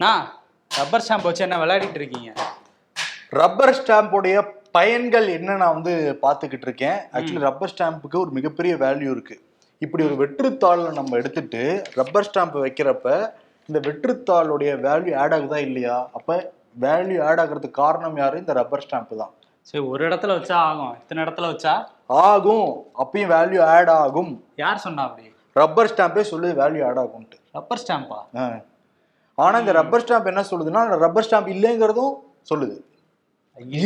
நான் rubber stamp வச்சு என்ன விளையாடிட்டு இருக்கீங்க? ரப்பர் ஸ்டாம்புடைய பயன்கள் என்ன நான் வந்து பார்த்துக்கிட்டு இருக்கேன். ஆக்சுவலி ரப்பர் ஸ்டாம்புக்கு ஒரு மிகப்பெரிய வேல்யூ இருக்கு. இப்படி ஒரு வெற்றுத்தாளை நம்ம எடுத்துட்டு ரப்பர் ஸ்டாம்ப் வைக்கிறப்ப இந்த வெற்றுத்தாளுடைய வேல்யூ ஆட் ஆகுதா இல்லையா? அப்ப வேல்யூ ஆட் ஆகுறதுக்கு காரணம் யாரு? இந்த ரப்பர் ஸ்டாம்ப் தான். சரி ஒரு இடத்துல வச்சா ஆகும். இத்தனை இடத்துல வச்சா? ஆகும். அப்பயும் வேல்யூ ஆட் ஆகும். யார் சொன்னா அப்படி? ரப்பர் ஸ்டாம்பே சொல்லுது வேல்யூ ஆட் ஆகும்ட்டு ரப்பர் ஸ்டாம்பா. ஆனா இந்த ரப்பர் ஸ்டாம்ப் என்ன சொல்லுதுன்னா ரப்பர் ஸ்டாம்ப் இல்லைங்கிறதும் சொல்லுது.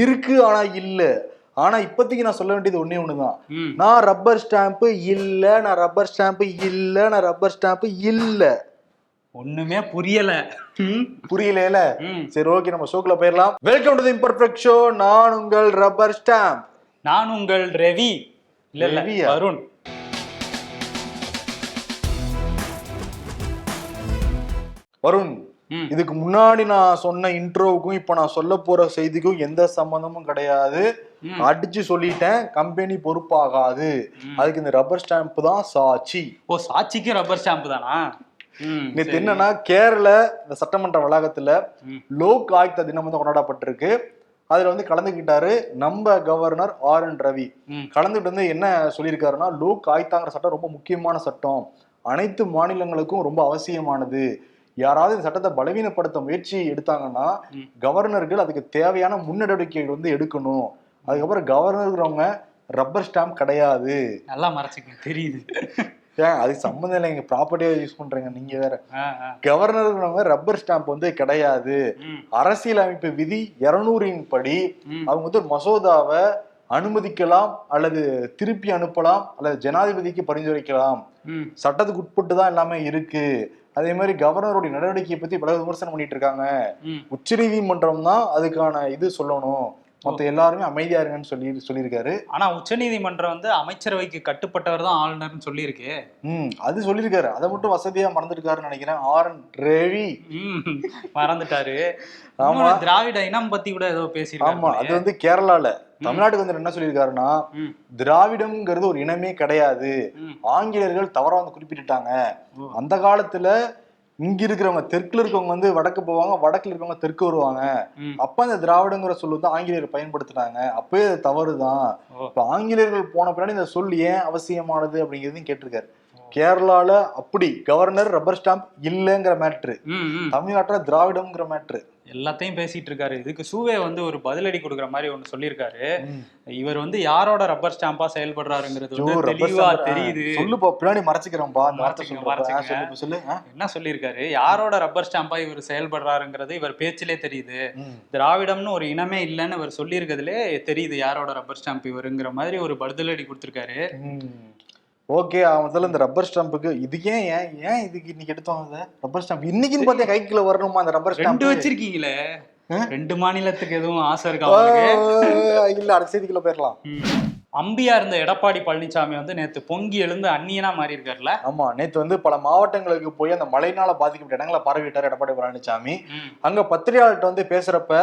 இருக்கு ஆனா இல்ல. ஆனா இப்போதைக்கு நான் சொல்ல வேண்டியது ஒண்ணே ஒண்ணுதான். நான் ரப்பர் ஸ்டாம்ப் இல்ல நான் ரப்பர் ஸ்டாம்ப் இல்ல நான் ரப்பர் ஸ்டாம்ப் இல்ல. ஒண்ணுமே புரியல. புரியல சரி ஓகே நம்ம ஷோக்குள்ள போயிடலாம். Welcome to the imperfect show நான் உங்கள் ரப்பர் ஸ்டாம்ப் நான் உங்கள் ரவி. இல்ல ரவியா? வருண். வருண் இதுக்கு முன்னாடி நான் சொன்ன இன்ட்ரோவுக்கும் இப்ப நான் சொல்ல போற செய்திக்கும் எந்த சம்பந்தமும் கிடையாது. அடிச்சு சொல்லிட்டேன் கம்பெனி பொறுப்பாகாது. அதுக்கு இந்த ரப்பர் ஸ்டாம்ப் தான் சாட்சி. ஓ சாட்சிக்கும் ரப்பர் ஸ்டாம்ப் தானா? சரி. என்னன்னா கேரள இந்த சட்டமன்ற வளாகத்துல. லோக் ஆயுக்தா தினம் வந்து கொண்டாடப்பட்டிருக்கு. அதுல வந்து கலந்துக்கிட்டாரு நம்ம கவர்னர் ஆர் என் ரவி. ம். கலந்துக்கிட்டு வந்து என்ன சொல்லியிருக்காருன்னா லோக் ஆயுக்தாங்கிற சட்டம் ரொம்ப முக்கியமான சட்டம். அனைத்து மாநிலங்களுக்கும் ரொம்ப அவசியமானது. யாராவது இந்த சட்டத்தை பலவீனப்படுத்த முயற்சி எடுத்தாங்கன்னா. கவர்னர்கள் அதுக்கு தேவையான முன்னெடுக்கைகள் வந்து எடுக்கணும். அதுக்கப்புறம் கவர்னர்ங்கிறவங்க ரப்பர் ஸ்டாம்ப் கிடையாது. நல்லா மறைச்சிக்க தெரியுது. ஏன்? அதுக்கு சம்மந்தம் இல்லை எங்க ப்ராப்பர்ட்டியா யூஸ் பண்றீங்க நீங்க வேற. கவர்னருங்கிறவங்க ரப்பர் ஸ்டாம்ப் வந்து கிடையாது. ம். அரசியலமைப்பு விதி இருநூறின் படி அவங்க வந்து மசோதாவை அனுமதிக்கலாம் அல்லது திருப்பி அனுப்பலாம் அல்லது ஜனாதிபதிக்கு பரிந்துரைக்கலாம். சட்டத்துக்கு உட்பட்டு தான் எல்லாமே இருக்கு. அதே மாதிரி கவர்னருடைய நடவடிக்கையை பத்தி பல விமர்சனம் பண்ணிட்டு இருக்காங்க. ம். உச்சநீதிமன்றம் தான் அதுக்கான இது சொல்லணும். மொத்த எல்லாருமே அமைதியா இருங்கன்னு சொல்லி சொல்லியிருக்காரு. ஆனா உச்சநீதிமன்றம் வந்து அமைச்சரவைக்கு கட்டுப்பட்டவர் தான் ஆளுநர்னு சொல்லியிருக்கு. ம் அது சொல்லியிருக்காரு. அதை மட்டும் வசதியா மறந்துருக்காருன்னு நினைக்கிறேன். ஆர். என் ரவி மறந்துட்டாரு. ஆமா. திராவிட இனம் பத்தி கூட ஏதோ ஆமா பேசியிருக்காங்க அது வந்து கேரளால. தமிழ்நாட்டுக்கு வந்து என்ன சொல்லியிருக்காருன்னா திராவிடம்ங்கிறது ஒரு இனமே கிடையாது. ஆங்கிலேயர்கள் தவறா வந்து குறிப்பிட்டுட்டாங்க. அந்த காலத்துல இங்க இருக்கிறவங்க தெற்குல இருக்கவங்க வந்து வடக்கு போவாங்க வடக்குல இருக்கவங்க தெற்கு வருவாங்க. அப்ப அந்த திராவிடங்கிற சொல் வந்து ஆங்கிலேயர் பயன்படுத்துனாங்க. அப்பவே அது தவறுதான். இப்ப ஆங்கிலேயர்கள் போன பின்னாடி இந்த சொல் ஏன் அவசியமானது அப்படிங்கிறதையும் கேட்டிருக்காரு. கேரளால அப்படி கவர்னர் ரப்பர் ஸ்டாம்ப் இல்லைங்கிற மேட்ரு தமிழ்நாட்டுல திராவிடம்ங்கிற மேட்ரு எல்லாத்தையும் பேசிட்டு இருக்காரு இதுக்கு சூவே வந்து ஒரு பதிலடி கொடுக்குற மாதிரி ஒண்ணு சொல்லியிருக்காரு. இவர் வந்து யாரோட ரப்பர் ஸ்டாம்பா செயல்படுறாருங்கிறது வந்து தெளிவா. தெரியுது. சொல்லுப்பா பின்னாடி மறைச்சிக்கிறோம்பா. சொல்லு சொல்லு? என்ன சொல்லியிருக்காரு? யாரோட ரப்பர் ஸ்டாம்பா இவர் செயல்படுறாருங்கிறது இவர் பேச்சிலே தெரியுது. திராவிடம்னு ஒரு இனமே இல்லைன்னு இவர் சொல்லியிருக்கிறதுலே தெரியுது யாரோட ரப்பர் ஸ்டாம்ப் இவருங்கிற மாதிரி ஒரு பதிலடி கொடுத்துருக்காரு. ஓகே முதல்ல இந்த ரப்பர் ஸ்டாம்புக்கு இது ஏன் ஏன் ஏன் இதுக்கு இன்னைக்கு எடுத்தோம் இதை ரப்பர் ஸ்டாம்ப் இன்னைக்குன்னு பார்த்தா கைக்குள்ள வரணுமா அந்த ரப்பர் ஸ்டாம்ப் வச்சிருக்கீங்களே? ரெண்டு மாநிலத்துக்கு எதுவும் ஆசை இருக்கா இல்ல அடுத்த செய்திக்குள்ள போயிடலாம். அம்பியா இருந்த எடப்பாடி பழனிசாமி வந்து நேத்து பொங்கி எழுந்து அந்நியனா மாறி இருக்காருல்ல ஆமா நேத்து வந்து பல மாவட்டங்களுக்கு போய் அந்த மழைனால பாதிக்கப்பட்ட இடங்களை பார்வையிட்டார் எடப்பாடி பழனிசாமி. அங்க பத்திரிகையாளர்கிட்ட வந்து பேசுறப்ப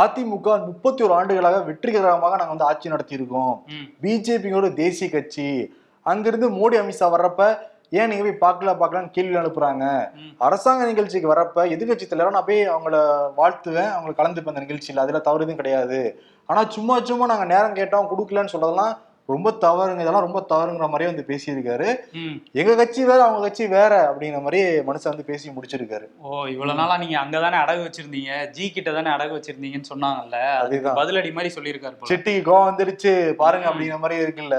அதிமுக முப்பத்தி ஒரு ஆண்டுகளாக வெற்றிகரமாக நாங்க வந்து ஆட்சி நடத்தி இருக்கோம். பிஜேபியோட தேசிய கட்சி. அங்கிருந்து மோடி அமித்ஷா வர்றப்ப ஏன் நீங்க போய் பார்க்கல பார்க்கலான்னு கேள்வி அனுப்புறாங்க. அரசாங்க நிகழ்ச்சிக்கு வரப்ப எதிர்கட்சி தலைவரா நான் போய் அவங்கள வாழ்த்துவேன் அவங்களை கலந்துப்பேன் அந்த நிகழ்ச்சியில. அதுல தவறு எதுவும் கிடையாது. ஆனா சும்மா சும்மா நாங்க நேரம் கேட்டோம் கொடுக்கலன்னு சொல்றதெல்லாம் ரொம்ப தவறுங்க இதெல்லாம் ரொம்ப தவறுங்கிற மாதிரியே வந்து பேசியிருக்காரு. எங்க கட்சி வேற அவங்க கட்சி வேற அப்படிங்கிற மாதிரி மனுஷன் வந்து பேசி முடிச்சிருக்காரு. ஓ இவ்வளவு நாளா நீங்க அங்கதானே அடகு வச்சிருந்தீங்க ஜி கிட்ட தானே அடகு வச்சிருந்தீங்கன்னு சொன்னாங்கல்ல அதுதான். பதிலடி மாதிரி சொல்லியிருக்காரு சிட்டிக்கு கோவம் வந்துருச்சு பாருங்க அப்படிங்கிற மாதிரி இருக்குல்ல.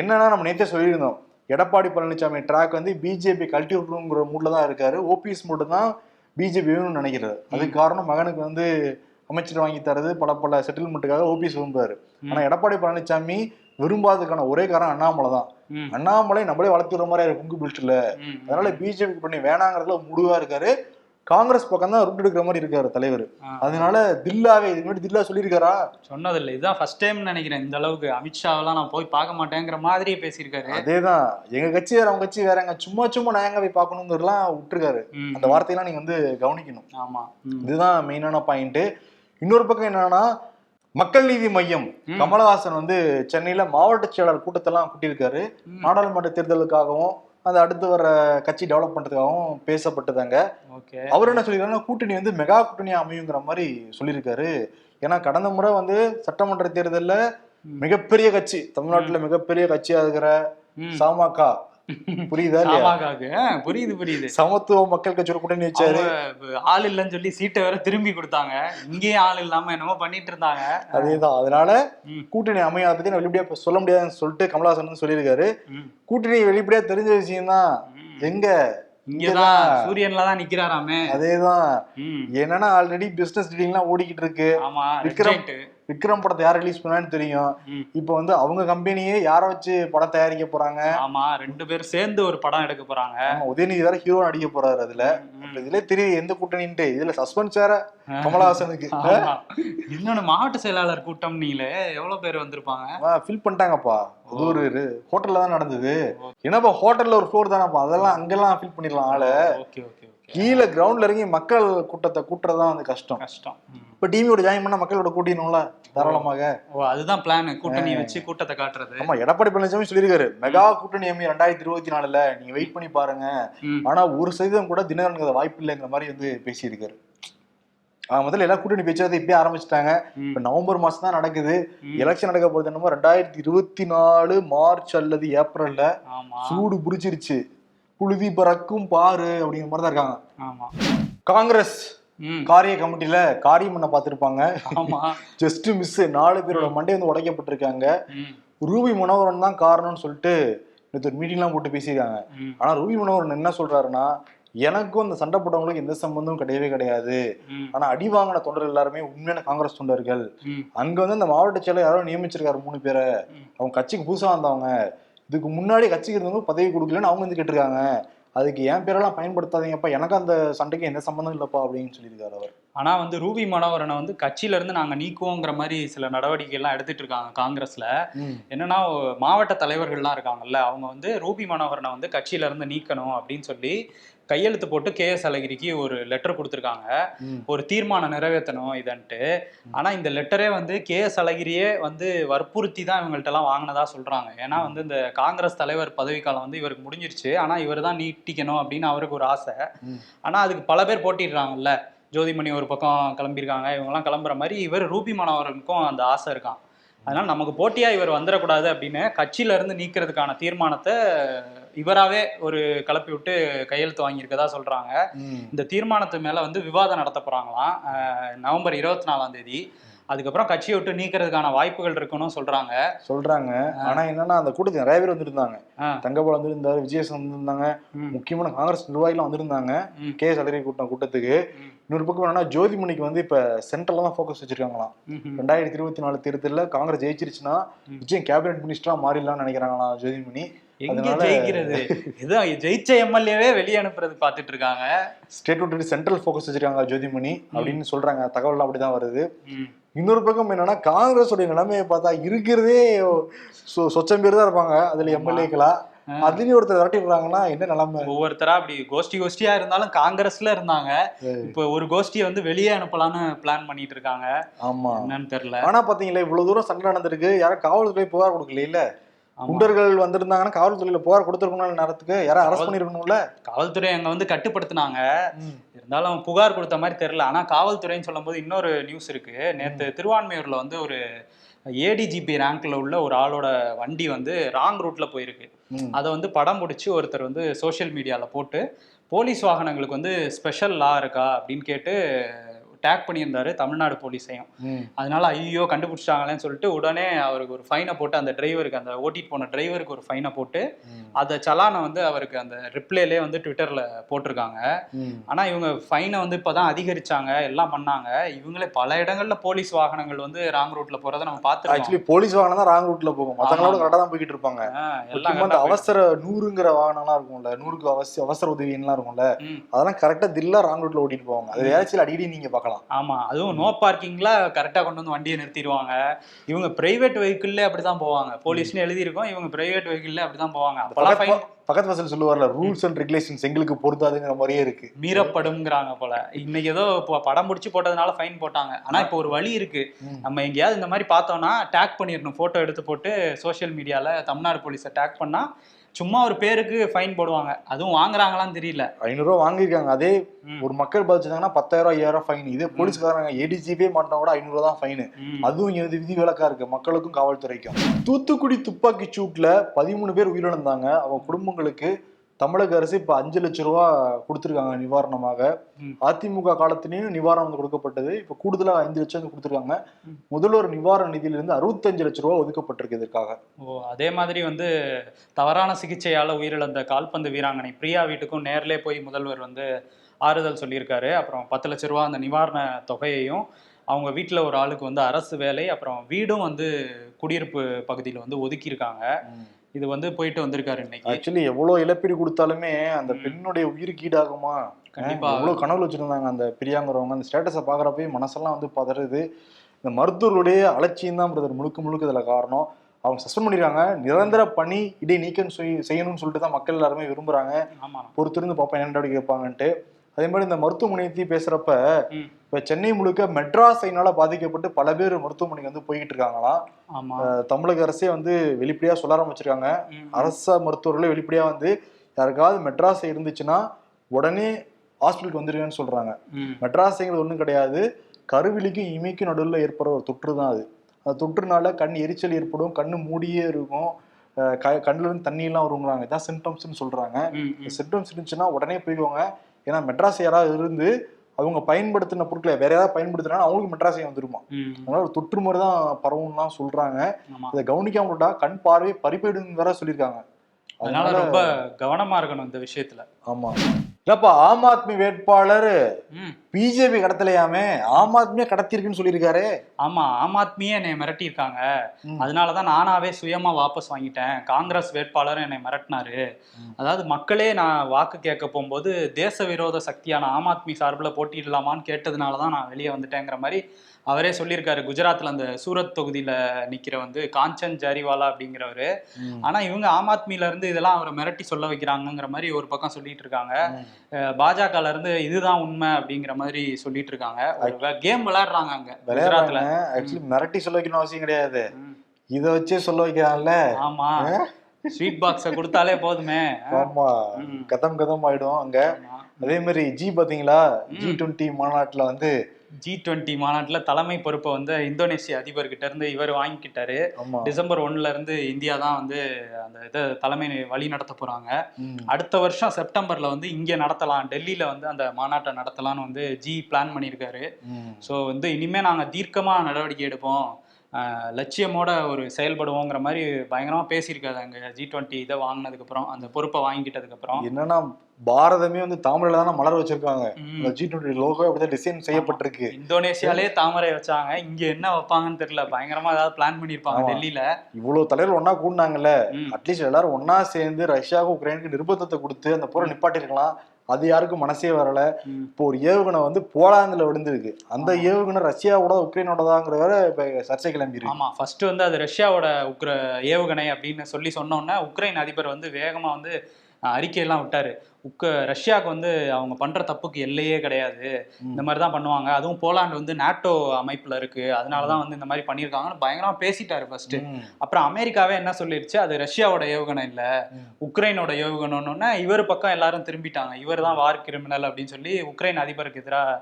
என்னன்னா நம்ம நேற்றே சொல்லியிருந்தோம் எடப்பாடி பழனிசாமி ட்ராக் வந்து பிஜேபி கல்ட்டி விட்டுங்கிற மூட்ல தான் இருக்காரு. ஓபிஎஸ் மட்டும் தான் பிஜேபி வேணும்னு நினைக்கிறாரு. அதுக்கு காரணம் மகனுக்கு வந்து அமைச்சர் வாங்கி தரது பல பல செட்டில்மெண்ட்டுக்காக ஓபிஎஸ் விரும்புறாரு ஆனா எடப்பாடி பழனிசாமி விரும்பாததுக்கான ஒரே காரணம் அண்ணாமலை தான். அண்ணாமலை நம்மளே வளர்த்துற மாதிரி குங்கு பில்ட்ல. அதனால பிஜேபி பண்ணி வேணாங்கிறதுல முடிவா இருக்காரு. காங்கிரஸ் பக்கம் தான் ரூட் எடுக்கிற மாதிரி இருக்காரு தலைவர். அதனால தில்லாவே இதுக்கு முன்னாடி தில்லா சொல்லியிருக்காரா? சொன்னதில்லை. இதுதான் ஃபர்ஸ்ட் டைம் நினைக்கிறேன் இந்த அளவுக்கு. அமித்ஷாவெல்லாம் நான் போய் பார்க்க மாட்டேங்கிற மாதிரியே பேசியிருக்காரு. அதேதான். எங்க கட்சி வேற அவங்க கட்சி வேறங்க. சும்மா சும்மா நான் எங்க போய் பார்க்கணுங்கிறலாம் விட்டுருக்காரு. அந்த வார்த்தையெல்லாம் நீங்க வந்து கவனிக்கணும். ஆமா. இதுதான் மெயினான பாயிண்ட் இன்னொரு பக்கம் என்னன்னா மக்கள் நீதி மையம் கமலஹாசன் வந்து சென்னையில மாவட்ட செயலாளர் கூட்டத்தெல்லாம் கூட்டியிருக்காரு. நாடாளுமன்ற தேர்தலுக்காகவும் அந்த அடுத்து வர கட்சி டெவலப் பண்றதுக்காகவும் பேசப்பட்டதாங்க. அவர் என்ன சொல்லிருக்காருன்னா கூட்டணி வந்து மெகா கூட்டணி அமையுங்கிற மாதிரி சொல்லியிருக்காரு. ஏன்னா கடந்த முறை வந்து சட்டமன்ற தேர்தல்ல மிகப்பெரிய கட்சி தமிழ்நாட்டுல மிகப்பெரிய கட்சியா இருக்கிற ம். புரியுதா புரியுது புரியுது. சமத்துவ மக்கள் கட்சியோட கூட்டணி வச்சாரு ஆள் இல்லைன்னு சொல்லி சீட்டை வேற திரும்பி கொடுத்தாங்க. இங்கேயும் ஆள் இல்லாம என்னமோ பண்ணிட்டு இருந்தாங்க. அதேதான். அதனால. கூட்டணி கூட்டணி அமைய அதை பத்தி நான் வெளிப்படையா சொல்ல முடியாதுன்னு சொல்லிட்டு கமலஹாசன் வந்து சொல்லியிருக்காரு. கூட்டணி வெளிப்படையா தெரிஞ்ச விஷயம் தான். ம். எங்க? இங்கதான் சூரியன்ல தான் நிக்கிறாராமே. அதேதான். என்னன்னா ஆல்ரெடி பிசினஸ் டீலிங்லாம் ஓடிக்கிட்டு இருக்கு. ஆமா விக்ரம் விக்ரம் படத்தை யார் ரிலீஸ் பண்ணான்னு தெரியும். இப்போ வந்து அவங்க கம்பெனியே யாரை வச்சு படம் தயாரிக்க போறாங்க? ஆமா ரெண்டு பேரும் சேர்ந்து ஒரு படம் எடுக்க போறாங்க. உதயநிதி வேற ஹீரோ நடிக்க போறாரு அதுல. இதுல தெரியுது எந்த கூட்டணின்ட்டு. இதுல சஸ்பென்ஸ் வேற கமலஹாசனுக்கு. இன்னொன்னு மாவட்ட செயலாளர் கூட்டம் நீங்களே எவ்வளவு பேர் வந்திருப்பாங்க? ஃபில் பண்ணிட்டாங்கப்பா. அது ஒரு ஹோட்டல்ல தான் நடந்தது. என்னப்பா ஹோட்டல்ல ஒரு ஃப்ளோர் தானப்பா? அதெல்லாம் அங்கெல்லாம் ஃபில் பண்ணிடலாம் ஆளு. கீழே கிரவுண்ட்ல இறங்கி மக்கள் கூட்டத்தை கூட்டுறதுதான் வந்து கஷ்டம். கஷ்டம். இப்ப டிவியோட ஜாயின் பண்ணா மக்களோட கூட்டிடணும்ல தாராளமாக. ஓ அதுதான் பிளான் கூட்டணி வச்சு கூட்டத்தை காட்டுறது. ஆமா எடப்பாடி பழனிசாமி சொல்லியிருக்காரு. மெகா கூட்டணி எம்மி ரெண்டாயிரத்தி இருபத்தி நாலுல நீங்க வெயிட் பண்ணி பாருங்க. ஆனா ஒரு சதவீதம் கூட தினகரனுக்கு வாய்ப்பு இல்லைங்கிற மாதிரி வந்து பேசியிருக்காரு. முதல்ல எல்லாம் கூட்டணி பேச்சுவார்த்தை இப்பயே ஆரம்பிச்சிட்டாங்க. இப்ப நவம்பர் மாசம் தான் நடக்குது. எலெக்ஷன் நடக்க போறது என்னமோ ரெண்டாயிரத்தி இருபத்தி நாலு மார்ச் அல்லது ஏப்ரல்ல சூடு பிடிச்சிருச்சு. புழுதி பறக்கும் பாரு அப்படிங்கிற மாதிரி தான் இருக்காங்க. காங்கிரஸ். காரிய கமிட்டில காரியம் பண்ண பார்த்திருப்பாங்க. ஆமா. ஜஸ்ட் மிஸ் நாலு பேரோட மண்டை வந்து உடைக்கப்பட்டிருக்காங்க. ரூபி மனோகரன் தான் காரணம்னு சொல்லிட்டு நேற்று ஒரு மீட்டிங்லாம் போட்டு பேசியிருக்காங்க. ஆனா ரூபி மனோகரன் என்ன சொல்றாருன்னா எனக்கும் அந்த சண்டை போட்டவங்களுக்கு எந்த சம்பந்தமும் கிடையவே கிடையாது. ஆனா அடி வாங்கின தொண்டர்கள் எல்லாருமே உண்மையான காங்கிரஸ் தொண்டர்கள். அங்க வந்து அந்த மாவட்ட செயலர் யாரோ நியமிச்சிருக்காரு மூணு பேரை. அவங்க கட்சிக்கு புதுசா வந்தவங்க. இதுக்கு முன்னாடி கட்சிக்கு இருந்தவங்க பதவி கொடுக்கலன்னு அவங்க வந்து கேட்டிருக்காங்க. அதுக்கு என் பேரெல்லாம் பயன்படுத்தாதீங்கப்பா. எனக்கு அந்த சண்டைக்கு எந்த சம்பந்தம் இல்லப்பா அப்படின்னு சொல்லியிருக்காரு அவர். ஆனா வந்து ரூபி மனோகரனை வந்து கட்சியில இருந்து நாங்க நீக்குவோங்கிற மாதிரி சில நடவடிக்கை எல்லாம் எடுத்துட்டு இருக்காங்க காங்கிரஸ்ல. என்னன்னா மாவட்ட தலைவர்கள்லாம் இருக்காங்கல்ல அவங்க வந்து ரூபி மனோகரனை வந்து கட்சியில இருந்து நீக்கணும் அப்படின்னு சொல்லி கையெழுத்து போட்டு கே எஸ் அழகிரிக்கு ஒரு லெட்டர் கொடுத்துருக்காங்க. ஒரு தீர்மானம் நிறைவேற்றணும் இதன்ட்டு. ஆனா இந்த லெட்டரே வந்து கே எஸ் அழகிரியே வந்து வற்புறுத்தி தான் இவங்கள்ட்ட எல்லாம் வாங்கினதா சொல்றாங்க. ஏன்னா வந்து இந்த காங்கிரஸ் தலைவர் பதவிக்காலம் வந்து இவருக்கு முடிஞ்சிருச்சு. ஆனா இவர் தான் நீட்டிக்கணும் அப்படின்னு அவருக்கு ஒரு ஆசை. ம். ஆனா அதுக்கு பல பேர் போட்டிடுறாங்கல்ல. ஜோதிமணி ஒரு பக்கம் கிளம்பியிருக்காங்க. இவங்கெல்லாம் கிளம்புற மாதிரி இவர் ரூபி மனோகரனுக்கும் அந்த ஆசை இருக்கான் அதனால நமக்கு போட்டியா இவர் வந்துடக்கூடாது அப்படின்னு கட்சியில இருந்து நீக்கிறதுக்கான தீர்மானத்தை இவராவே ஒரு கலப்பி விட்டு கையெழுத்து வாங்கியிருக்கதா சொல்றாங்க ம். இந்த தீர்மானத்து மேல வந்து விவாதம் நடத்த போறாங்களாம் அஹ் நவம்பர் இருபத்தி நாலாம் தேதி அதுக்கப்புறம் கட்சியை விட்டு நீக்கிறதுக்கான வாய்ப்புகள் இருக்குன்னு சொல்றாங்க சொல்றாங்க ஆனா என்னன்னா அந்த கூட்டத்துக்கு நிறைய பேர் வந்திருந்தாங்க. தங்கபால் வந்திருந்தாரு விஜயசன் வந்திருந்தாங்க. முக்கியமான காங்கிரஸ் நிர்வாகிகள் வந்திருந்தாங்க. கே எஸ் அழகிரி கூட்டம் கூட்டத்துக்கு. இன்னொரு பக்கம் என்னன்னா ஜோதிமணிக்கு வந்து இப்ப சென்ட்ரல்ல தான் ஃபோக்கஸ் வச்சிருக்காங்களாம். ரெண்டாயிரத்தி இருபத்தி நாலு தேர்தலில் காங்கிரஸ் ஜெயிச்சிருச்சுன்னா ம். விஜய் கேபினெட் மினிஸ்டரா மாறிடலாம்னு நினைக்கிறாங்களாம் ஜோதிமணி. எங்க ஜெயிக்கிறது? ஜெயிச்ச எம்எல்ஏவே வெளியே அனுப்புறது பாத்துட்டு இருக்காங்க ஸ்டேட் விட்டு சென்ட்ரல் ஃபோக்கஸ் வச்சிருக்காங்க ஜோதிமணி அப்படின்னு சொல்றாங்க. தகவல் அப்படிதான் வருது. இன்னொரு பக்கம் என்னன்னா காங்கிரஸ் உடைய நிலைமையை பார்த்தா இருக்கிறதே சொச்சம் பேர் தான் இருப்பாங்க. அதுல எம்எல்ஏக்களா? அதுலயும் ஒருத்தர் விரட்டி விடுறாங்கன்னா என்ன நிலைமை? ஒவ்வொருத்தரா அப்படி கோஷ்டி கோஷ்டியா இருந்தாலும் காங்கிரஸ்ல இருந்தாங்க. இப்போ ஒரு கோஷ்டியை வந்து வெளியே அனுப்பலாம்னு பிளான் பண்ணிட்டு இருக்காங்க. ஆமா. என்னன்னு தெரியல. ஆனா பாத்தீங்களா இவ்வளவு தூரம் சண்டை நடந்திருக்கு. யாரும் காவல்துறை புகார் கொடுக்கல இல்ல. குண்டர்கள் வந்திருந்தாங்கன்னா காவல்துறையில புகார் கொடுத்துருக்கணும் நேரத்துக்கு? யாரும் அரெஸ்ட் பண்ணிருக்கணும்ல? காவல்துறை அங்க வந்து கட்டுப்படுத்தினாங்க. இருந்தாலும் புகார் கொடுத்த மாதிரி தெரியல. ஆனா காவல்துறைன்னு சொல்லும்போது இன்னொரு நியூஸ் இருக்கு. நேத்து திருவான்மையூர்ல வந்து ஒரு ஏடிஜிபி ரேங்க்ல உள்ள ஒரு ஆளோட வண்டி வந்து ராங் ரூட்ல போயிருக்கு. அதை வந்து படம் பிடிச்சி ஒருத்தர் வந்து சோஷியல் மீடியால போட்டு போலீஸ் வாகனங்களுக்கு வந்து ஸ்பெஷல் லா இருக்கா அப்படின்னு கேட்டு டேக் பண்ணியிருந்தாரு தமிழ்நாடு போலீஸையும். அதனால ஐயோ கண்டுபிடிச்சிட்டாங்களேன்னு சொல்லிட்டு உடனே அவருக்கு ஒரு ஃபைனை போட்டு அந்த டிரைவருக்கு அந்த ஓட்டிட்டு போன டிரைவருக்கு ஒரு ஃபைனை போட்டு. அந்த சலானை வந்து அவருக்கு அந்த ரிப்ளைலே வந்து ட்விட்டர்ல போட்டிருக்காங்க. ஆனா இவங்க ஃபைனை வந்து இப்பதான் அதிகரிச்சாங்க எல்லாம் பண்ணாங்க. இவங்களே பல இடங்கள்ல போலீஸ் வாகனங்கள் வந்து ராங் ரூட்ல போறதை நம்ம பார்த்துருக்கோம். ஆக்சுவலி போலீஸ் வாகனம் தான் ராங் ரூட்ல போகும். மத்தவங்களோட கரெக்டா தான் போய்கிட்டு இருப்பாங்க. எல்லாம் ஆ அவசர நூறுங்கிற வாகனம்லாம் இருக்கும்ல நூறுக்கு அவசிய அவசர உதவிலாம் இருக்கும்ல. அதெல்லாம் கரெக்டா தில்லா ராங் ரூட்ல ஓட்டிட்டு போவாங்க. அது வேலைச்சியில் அடிக்கடி நீங்க பார்க்கலாம். ஆமா அதுவும் நோ பார்க்கிங்ல கரெக்டா கொண்டு வந்து வண்டியை நிறுத்திடுவாங்க. இவங்க பிரைவேட் வெஹிக்கிள்ல அப்படிதான் போவாங்க. போலீஸ்னு எழுதியிருக்கோம் இவங்க பிரைவேட் வெஹிக்கிள்ல அப்படிதான் போவாங்க. அப்பெல்லாம் ஃபைன் பக்கத்து வாசல் சொல்லுவார்ல ரூல்ஸ் அண்ட் ரெகுலேஷன்ஸ் எங்களுக்கு பொருத்தாதுங்கிற மாதிரியே இருக்கு. மீறப்படும்ங்கிறாங்க போல. இன்னைக்கு ஏதோ இப்போ படம் பிடிச்சி போட்டதுனால ஃபைன் போட்டாங்க. ஆனா இப்போ ஒரு வழி இருக்கு. நம்ம எங்கேயாவது இந்த மாதிரி பார்த்தோம்னா டேக் பண்ணிடணும் போட்டோ எடுத்து போட்டு சோஷியல் மீடியால தமிழ்நாடு போலீஸை டேக் பண்ணா சும்மா ஒரு பேருக்கு ஃபைன் போடுவாங்க. அதுவும் வாங்குறாங்களான்னு தெரியல. ஐநூறுரூவா வாங்கியிருக்காங்க. அதே. ஒரு மக்கள் பாதிச்சிருந்தாங்கன்னா பத்தாயிரம் ஐயாயிரம் ஃபைன் இதே போலீஸ்காரங்க ஏடிஜிபே மாட்டினா கூட ஐநூறுரூவா தான் ஃபைனு. அதுவும் இங்க வந்து விதி விலக்கா இருக்கு. மக்களுக்கும் காவல்துறைக்கும். தூத்துக்குடி துப்பாக்கி சூட்ல பதிமூணு பேர் உயிரிழந்தாங்க. அவங்க குடும்பங்களுக்கு தமிழக அரசு இப்ப அஞ்சு லட்ச ரூபா கொடுத்திருக்காங்க நிவாரணமாக. அதிமுக காலத்திலயும் நிவாரணம் வந்து கொடுக்கப்பட்டது. இப்ப கூடுதலா ஐந்து லட்சம் வந்து கொடுத்திருக்காங்க. முதல்வர் நிவாரண நிதியிலிருந்து அறுபத்தஞ்சு லட்ச ரூபா ஒதுக்கப்பட்டிருக்கு இதற்காக. ஓ அதே மாதிரி வந்து தவறான சிகிச்சையால உயிரிழந்த கால்பந்து வீராங்கனை பிரியா வீட்டுக்கும் நேர்லே போய் முதல்வர் வந்து ஆறுதல் சொல்லியிருக்காரு. அப்புறம் பத்து லட்ச ரூபா அந்த நிவாரண தொகையையும் அவங்க வீட்டில் ஒரு ஆளுக்கு வந்து அரசு வேலை அப்புறம் வீடும் வந்து குடியிருப்பு பகுதியில் வந்து ஒதுக்கியிருக்காங்க. இது வந்து போயிட்டு வந்திருக்காரு இன்னைக்கு. ஆக்சுவலி எவ்வளவு இழப்பீடு கொடுத்தாலுமே அந்த. பெண்ணுடைய உயிருக்கு ஈடாகுமா? கண்டிப்பா. எவ்வளவு கனவு வச்சிருந்தாங்க அந்த பிரியாங்கிறவங்க. அந்த ஸ்டேட்டஸை பாக்குறப்பவே மனசெல்லாம் வந்து பதறுது. இந்த மருத்துவர்களுடைய அலட்சியம் தான் பிரதர் முழுக்க முழுக்க இதுல காரணம். அவங்க சஸ்பெண்ட் பண்ணிருக்காங்க. நிரந்தர பணி இடை நீக்கம் செய்- செய்யணும்னு சொல்லிட்டு தான் மக்கள் எல்லாருமே விரும்புறாங்க. பொறுத்திருந்து பார்ப்போம் என்ன நடவடிக்கை எடுப்பாங்கன்ட்டு அதே மாதிரி இந்த மருத்துவமனையை பத்தி பேசுறப்ப. இப்ப சென்னை முழுக்க மெட்ராஸைனால பாதிக்கப்பட்டு பல பேர் மருத்துவமனைக்கு வந்து போய்கிட்டு இருக்காங்களாம் தமிழக அரசே வந்து வெளிப்படையா சொல்ல ஆரம்பிச்சிருக்காங்க. அரச மருத்துவர்களே வெளிப்படையா வந்து யாருக்காவது மெட்ராஸ் இருந்துச்சுன்னா உடனே ஹாஸ்பிட்டலுக்கு வந்துருங்கன்னு சொல்றாங்க. மெட்ராஸுங்கிறது ஒன்றும் கிடையாது. கருவிலிக்கும் இமைக்கும் நடுவில் ஏற்படுற ஒரு தொற்று தான் அது. அந்த தொற்றுனால கண் எரிச்சல் ஏற்படும் கண்ணு மூடியே இருக்கும். கண்ணுல இருந்து தண்ணியெல்லாம் வருங்கிறாங்க இதான் சிம்டம்ஸ்னு சொல்றாங்க. சிம்டம்ஸ் இருந்துச்சுன்னா உடனே போய்க்கோங்க ஏன்னா மெட்ராஸ் யாராவது இருந்து அவங்க பயன்படுத்தின பொருட்களை வேற யாராவது பயன்படுத்தினா அவங்களுக்கு மெட்ராஸை வந்துருமா. அதனால ஒரு தொற்று மாதிரி தான் பரவும்லாம் சொல்றாங்க. இதை கவனிக்காம விட்டா கண் பார்வை பறிப்போயிடுன்னு வேற சொல்லியிருக்காங்க. அதனால ரொம்ப கவனமா இருக்கணும் இந்த விஷயத்துல. ஆமா. இல்லப்பா ஆம் ஆத்மி வேட்பாளர். பிஜேபி கடத்தலையாமே ஆம் ஆத்மியே கடத்திருக்குன்னு சொல்லியிருக்காரு ஆமா ஆம் ஆத்மியே என்னை மிரட்டியிருக்காங்க. அதனாலதான் நானாவே சுயமா வாபஸ் வாங்கிட்டேன் காங்கிரஸ் வேட்பாளர் என்னை மிரட்டினாரு. அதாவது மக்களே நான் வாக்கு கேட்க போகும்போது தேச விரோத சக்தியான ஆம் ஆத்மி சார்பில் போட்டியிடலாமான்னு கேட்டதுனால தான் நான் வெளியே வந்துட்டேங்கிற மாதிரி அவரே சொல்லியிருக்காரு குஜராத்ல அந்த சூரத் தொகுதியில நிக்கிற வந்து காஞ்சன் ஜாரிவாலா அப்படிங்கிறவரு. ஆனா இவங்க ஆம் ஆத்மியில இருந்து இதெல்லாம் அவரை மிரட்டி சொல்ல வைக்கிறாங்கங்கிற மாதிரி ஒரு பக்கம் சொல்லிட்டு இருக்காங்க ம். பாஜகல இருந்து இதுதான் உண்மை அப்படிங்கிற மாதிரி சொல்லிட்டு இருக்காங்க கேம் விளையாடுறாங்க அங்க குஜராத்ல. விளையாடுறாங்க. ஆக்சுவலி மிரட்டி சொல்ல வைக்கணும் அவசியம் கிடையாது. இதை வச்சே சொல்ல வைக்கிறான்ல. ஆமா. ஸ்வீட் பாக்ஸ கொடுத்தாலே போதுமே. ஆமா. கதம் கதம் ஆயிடும் அங்க. அதே மாதிரி ஜி பாத்தீங்களா ஜி டுவெண்ட்டி மாநாட்டுல வந்து ஜி டுவெண்ட்டி மாநாட்டுல தலைமை பொறுப்பை வந்து இந்தோனேசிய அதிபர்கிட்ட இருந்து இவர் வாங்கிக்கிட்டாரு. டிசம்பர் ஒண்ணுல இருந்து இந்தியா தான் வந்து அந்த இதை தலைமை வழி நடத்த போறாங்க. அடுத்த வருஷம் செப்டம்பர்ல வந்து இங்க நடத்தலாம் டெல்லியில வந்து அந்த மாநாட்டை நடத்தலாம்னு வந்து ஜி பிளான் பண்ணியிருக்காரு. ஸோ வந்து இனிமே நாங்க தீர்க்கமா நடவடிக்கை எடுப்போம். லட்சியமோட ஒரு செயல்படுவோங்கிற மாதிரி பயங்கரமா பேசியிருக்காரு அங்க ஜி டுவெண்ட்டி இதை வாங்கினதுக்கு அப்புறம் அந்த பொறுப்பை வாங்கிக்கிட்டதுக்கு அப்புறம் என்னன்னா பாரதமே வந்து தாமரையில தானே மலர் வச்சிருக்காங்க. ஜி டுவெண்ட்டி லோகோ அப்படிதான் டிசைன் செய்யப்பட்டிருக்கு. இந்தோனேசியாலே தாமரை வச்சாங்க. இங்க என்ன வைப்பாங்கன்னு தெரியல. பயங்கரமா ஏதாவது பிளான் பண்ணிருப்பாங்க ஆமா. டெல்லியில. இவ்வளவு தலைவர் ஒன்னா கூடினாங்கல்ல. அட்லீஸ்ட் எல்லாரும் ஒன்னா சேர்ந்து ரஷ்யாவுக்கு உக்ரைனுக்கு நிர்பந்தத்தை கொடுத்து அந்த போரை நிப்பாட்டிருக்கலாம் அது யாருக்கும் மனசே வரல. இப்போ ஒரு ஏவுகணை வந்து போலாந்துல விழுந்திருக்கு. அந்த ஏவுகணை ரஷ்யாவோட உக்ரைனோடதாங்கிற வேற இப்ப சர்ச்சை கிளம்பி இருக்கு ஆமா ஃபர்ஸ்ட் வந்து அது ரஷ்யாவோட உக்ர ஏவுகணை அப்படின்னு சொல்லி சொன்னோன்னே உக்ரைன் அதிபர் வந்து வேகமா வந்து அறிக்கையெல்லாம் விட்டாரு. உக்க ரஷ்யாவுக்கு வந்து அவங்க பண்ற தப்புக்கு எல்லையே கிடையாது. இந்த மாதிரி தான் பண்ணுவாங்க. அதுவும் போலாந்து வந்து நாட்டோ அமைப்புல இருக்கு. அதனால தான் வந்து இந்த மாதிரி பண்ணியிருக்காங்கன்னு பயங்கரமா பேசிட்டாரு ஃபர்ஸ்ட். அப்புறம் அமெரிக்காவே என்ன சொல்லிருச்சு? அது ரஷ்யாவோட ஏவுகணை இல்ல. உக்ரைனோட ஏவுகணைன்னு இவர் பக்கம் எல்லாரும் திரும்பிட்டாங்க. இவர் தான் வார் கிரிமினல் அப்படின்னு சொல்லி உக்ரைன் அதிபருக்கு எதிராக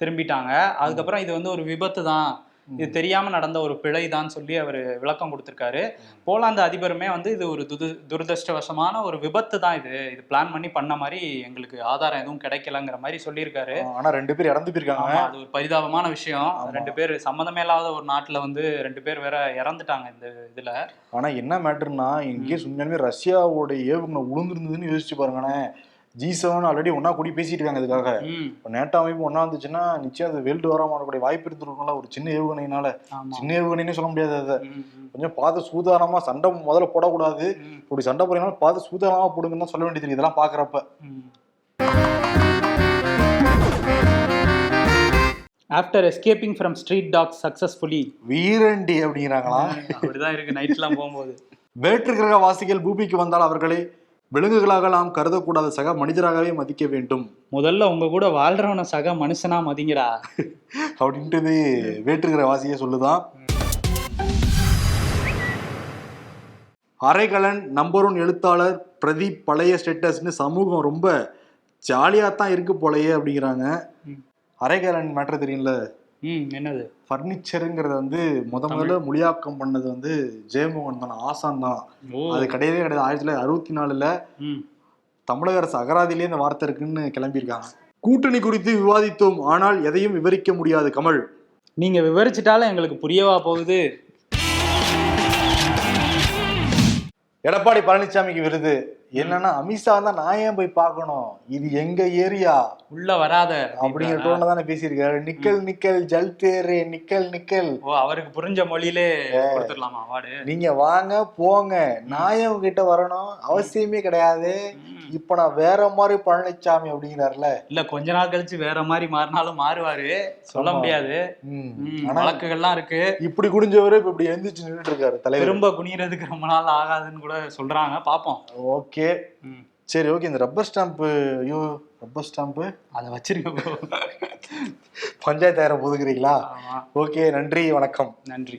திரும்பிட்டாங்க. அதுக்கப்புறம் இது வந்து ஒரு விபத்து தான் இது தெரியாம நடந்த ஒரு பிழை தான் சொல்லி அவர் விளக்கம் கொடுத்திருக்காரு. போலாந்து அதிபருமே வந்து இது ஒரு துது துரதிருஷ்டவசமான ஒரு விபத்து தான் இது. இது பிளான் பண்ணி பண்ண மாதிரி எங்களுக்கு ஆதாரம் எதுவும் கிடைக்கலங்கிற மாதிரி சொல்லியிருக்காரு. ஆனா ரெண்டு பேர் இறந்து போயிருக்காங்க. அது ஒரு பரிதாபமான விஷயம். ரெண்டு பேர் சம்மந்தமே இல்லாத ஒரு நாட்டுல வந்து ரெண்டு பேர் வேற இறந்துட்டாங்க இந்த இதுல. ஆனா என்ன மேட்டர்னா இன்கேஸ் உண்மையாலுமே ரஷ்யாவோட ஏவுகணை உளுந்துருந்ததுன்னு யோசிச்சு பாருங்களேன். ஜி செவன் ஆல்ரெடி ஒன்னா கூடி பேசிட்டு இருக்காங்க இதுக்காக. இப்போ நேட்டோ அமைப்பு ஒன்னா இருந்துச்சுன்னா நிச்சயம் அது வேல்டு வராம வரக்கூடிய வாய்ப்பு இருந்திருக்கும்ல ஒரு சின்ன ஏவுகணைனால ஆமா. சின்ன ஏவுகணைன்னு சொல்ல முடியாது அதை. கொஞ்சம் பார்த்து சூதானமா சண்டை முதல்ல போடக்கூடாது. இப்படி சண்டை போறீங்கன்னா பார்த்து சூதானமா போடுங்கன்னு தான் சொல்ல வேண்டியது இதெல்லாம் பாக்குறப்ப. After escaping from street dogs successfully வீரண்டி அப்படிங்கிறாங்களாம் அப்படிதான் இருக்கு. நைட்லாம் போகும்போது. வேற்று கிரக வாசிகள் பூமிக்கு வந்தால் அவர்களை விலங்குகளாக நாம் கருதக்கூடாத சக மனிதராகவே மதிக்க வேண்டும். முதல்ல உங்க கூட வாழ்றவன சக மனுஷனா மதிங்கடா. அப்படின்ட்டு வேற்று கிரக வாசியே சொல்லுதான். அரைகலன் நம்பர் ஒன் எழுத்தாளர் பிரதீப் பழைய ஸ்டேட்டஸ்னு சமூகம் ரொம்ப ஜாலியாக தான் இருக்கு போலயே அப்படிங்கிறாங்க. அரைகலன் மேட்ரு தெரியும்ல? என்னது? ஃபர்னிச்சருங்கிறத வந்து முத முதல்ல மொழியாக்கம் பண்ணது வந்து ஜெயமோகன் தான் ஆசான் தான். அது கிடையவே கிடையாது. ஆயிரத்தி தொள்ளாயிரத்தி அறுபத்தி நாலுல தமிழக அரசு அகராதியிலே இந்த வார்த்தை இருக்குன்னு கிளம்பியிருக்காங்க. கூட்டணி குறித்து விவாதித்தோம் ஆனால் எதையும் விவரிக்க முடியாது கமல். நீங்க விவரிச்சிட்டாலும் எங்களுக்கு புரியவா போகுது. எடப்பாடி பழனிசாமிக்கு விருது. என்னன்னா அமித்ஷா தான் நான் ஏன் போய் பார்க்கணும்? இது எங்க ஏரியா? உள்ள வராத அப்படிங்கிற டோன்ல தானே பேசியிருக்காரு. நிக்கல் நிக்கல் ஜல் தேரே நிக்கல் நிக்கல். ஓ அவருக்கு புரிஞ்ச மொழியிலே கொடுத்துடலாமா அவார்டு? நீங்க வாங்க போங்க. நான் ஏன் உங்ககிட்ட வரணும்? அவசியமே கிடையாது. இப்ப நான் வேற மாதிரி பழனிசாமி அப்படிங்கிறாருல. இல்ல கொஞ்ச நாள் கழிச்சு வேற மாதிரி மாறினாலும் மாறுவாரு. சொல்ல. முடியாது. வழக்குகள்லாம் இருக்கு. இப்படி குடிஞ்சவரு இப்ப இப்படி எந்திரிச்சு நின்றுட்டு இருக்காரு தலைவர். திரும்ப குனியறதுக்கு ரொம்ப நாள் ஆகாதுன்னு கூட சொல்றாங்க. பாப்போம். ஓகே. ம். சரி ஓகே இந்த ரப்பர் ஸ்டாம்ப் ஐயோ ரப்பர் ஸ்டாம்ப் அதை வச்சிருக்க bro. பஞ்சாயத்து ஆயிரம் போதுக்கிறீங்களா ஆமா. ஓகே நன்றி வணக்கம். நன்றி.